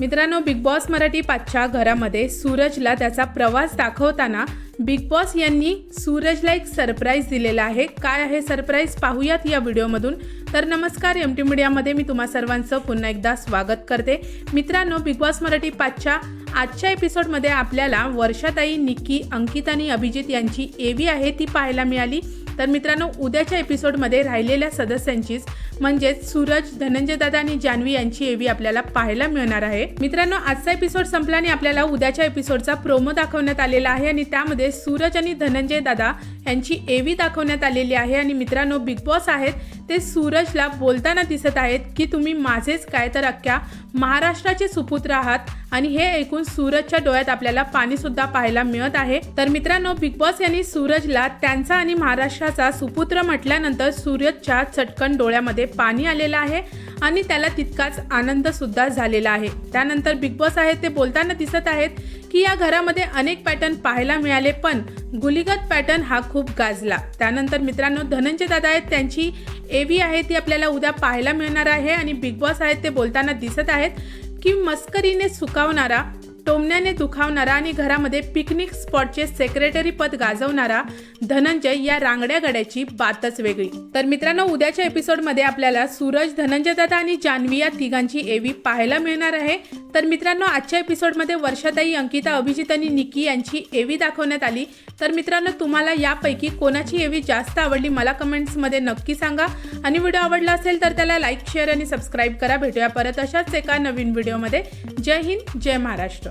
मित्रांनो big boss Marathi पाचच्या घरामध्ये सूरजला त्याचा प्रवास दाखवताना बिग बॉस यांनी सूरजला एक सरप्राईज दिलेला आहे. काय आहे सरप्राईज पाहूयात या व्हिडिओमधून. तर नमस्कार एम टी मीडियामध्ये मी तुम्हा सर्वांचं पुन्हा एकदा स्वागत करते. मित्रांनो बिग बॉस मराठी पाचच्या आजच्या एपिसोडमध्ये आपल्याला वर्षाताई निक्की अंकित आणि अभिजित यांची एवी आहे ती पाहायला मिळाली. तर मित्रांनो उद्याच्या एपिसोडमध्ये राहिलेल्या सदस्यांचीच म्हणजेच सूरज धनंजय दादा आणि जान्हवी यांची एवी आपल्याला पाहायला मिळणार आहे. मित्रांनो आजचा एपिसोड संपला आणि आपल्याला उद्याच्या एपिसोडचा प्रोमो दाखवण्यात आलेला आहे आणि त्यामध्ये सूरज आणि धनंजय दादा यांची एवी दाखवण्यात आलेली आहे आणि मित्रांनो बिग बॉस आहेत. ते सूरजला बोलताना दिसत आहेत की तुम्ही माझेच काय तर अख्ख्या महाराष्ट्राचे सुपुत्र आहात. आणि हे ऐकून सूरजच्या डोळ्यात आपल्याला पाणी सुद्धा पाहायला मिळत आहे. तर मित्रांनो बिग बॉस यांनी सूरजला त्यांचा आणि महाराष्ट्राचा सुपुत्र म्हटल्यानंतर सूरजच्या चटकन डोळ्यामध्ये पाणी आलेलं आहे. आणि त्याला तितकाच आनंद सुद्धा झालेला आहे. त्यानंतर बिग बॉस आहेत ते बोलताना दिसत आहेत की या घरामध्ये अनेक पॅटर्न पाहायला मिळाले पण गुलिगत पॅटर्न हा खूप गाजला. त्यानंतर मित्रांनो धनंजय दादा आहेत त्यांची एवी आहे ती आपल्याला उद्या पाहायला मिळणार आहे आणि बिग बॉस आहेत ते बोलताना दिसत आहेत की मस्करीने सुकावणारा टोमण्याने दुखावणारा आणि घरामध्ये पिकनिक स्पॉटचे सेक्रेटरी पद गाजवणारा धनंजय या रांगड्या गड्याची बातच वेगळी. तर मित्रांनो उद्याच्या एपिसोडमध्ये आपल्याला सूरज धनंजय दादा आणि जान्हवी या तिघांची एवी पाहायला मिळणार आहे. तर मित्रांनो आजच्या एपिसोडमध्ये वर्षाताई अंकिता अभिजित आणि निकी यांची एवी दाखवण्यात आली. तर मित्रांनो तुम्हाला यापैकी कोणाची एवी जास्त आवडली मला कमेंट्समध्ये नक्की सांगा. आणि व्हिडिओ आवडला असेल तर त्याला लाईक शेअर आणि सबस्क्राईब करा. भेटूया परत अशाच एका नवीन व्हिडिओमध्ये जय हिंद जय महाराष्ट्र.